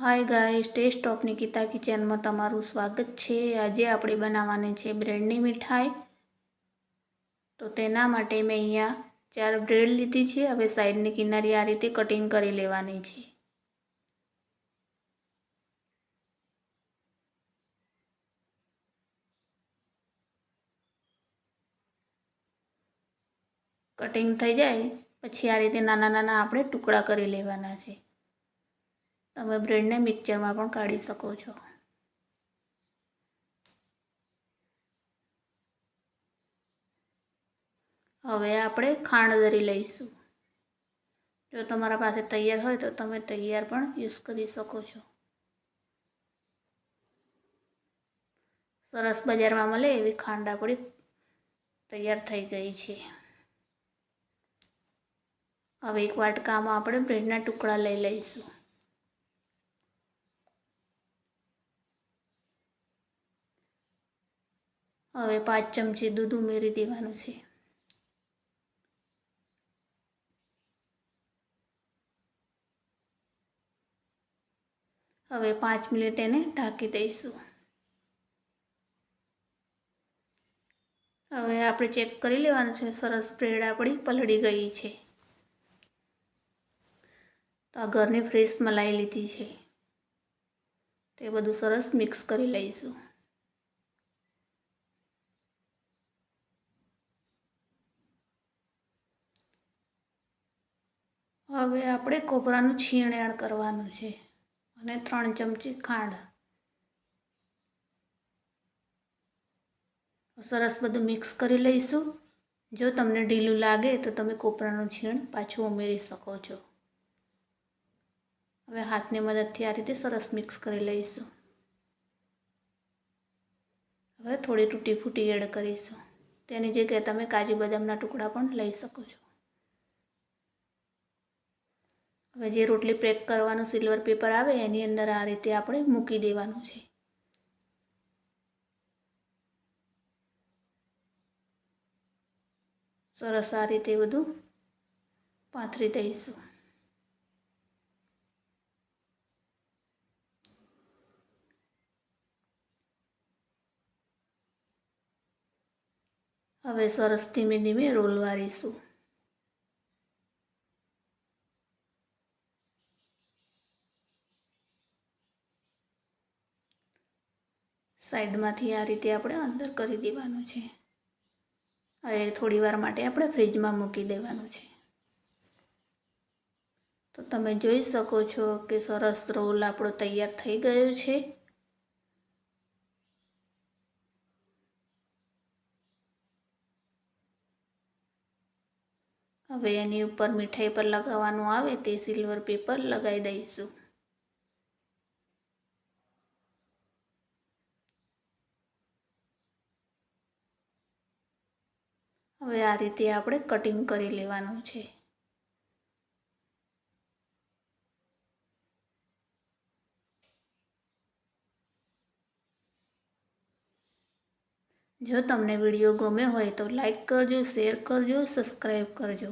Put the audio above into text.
Hi guys taste of Nikita કિચનમાં તમારું સ્વાગત છે. આજે આપણે બનાવવાની છે બ્રેડની મીઠાઈ. તો તેના માટે મેં અહીંયા ચાર બ્રેડ લીધી છે. હવે સાઈડની કિનારી આ રીતે કટિંગ કરી લેવાની છે. કટિંગ થઈ જાય. પછી આ રીતે નાના નાના આપણે ટુકડા કરી લેવાના છે. તમે બ્રેડને મિક્સરમાં પણ કાઢી શકો છો. હવે આપણે ખાંડ દરી લઈશું. જો તમારા પાસે તૈયાર હોય તો તમે તૈયાર પણ યુઝ કરી શકો છો. સરસ બજારમાં મળે એવી ખાંડ આપણી તૈયાર થઈ ગઈ છે. હવે એક વાટકામાં આપણે બ્રેડના ટુકડા લઈ લઈશું. હવે પાંચ ચમચી દૂધ ઉમેરી દેવાનું છે. હવે પાંચ મિનિટ એને ઢાંકી દઈશું. હવે આપણે ચેક કરી લેવાનું છે, સરસ બ્રેડ આપણી પલળી ગઈ છે. તો આ ઘરની ફ્રેશ મલાઈ લીધી છે. તે બધું સરસ મિક્સ કરી લઈશું. હવે આપણે કોપરાનું છીણ કરવાનું છે અને ત્રણ ચમચી ખાંડ. સરસ બધું મિક્સ કરી લઈશું. જો તમને ઢીલું લાગે તો તમે કોપરાનું છીણ પાછું ઉમેરી શકો છો. હવે હાથની મદદથી આ રીતે સરસ મિક્સ કરી લઈશું. હવે થોડી તૂટી ફૂટી એડ કરીશું. તેની જગ્યાએ તમે કાજુ બદામના ટુકડા પણ લઈ શકો છો. હવે જે રોટલી પેક કરવાનું સિલ્વર પેપર આવે, એની અંદર આ રીતે આપણે મૂકી દેવાનું છે. સરસ આ રીતે બધું પાથરી દઈશું. હવે સરસ ધીમે ધીમે રોલ વારીશું સાઈડમાંથી આ રીતે આપણે અંદર કરી દેવાનું છે. હવે થોડી વાર માટે આપણે ફ્રીજમાં મૂકી દેવાનું છે. તો તમે જોઈ શકો છો કે સરસ રોલ આપણો તૈયાર થઈ ગયો છે. હવે એની ઉપર મીઠાઈ પર લગાવવાનું આવે તે સિલ્વર પેપર લગાવી દઈશું. હવે આ રીતે આપણે કટિંગ કરી લેવાનું છે. જો તમને વીડિયો ગમે હોય તો લાઈક કરજો શેર કરજો સબસ્ક્રાઈબ કરજો.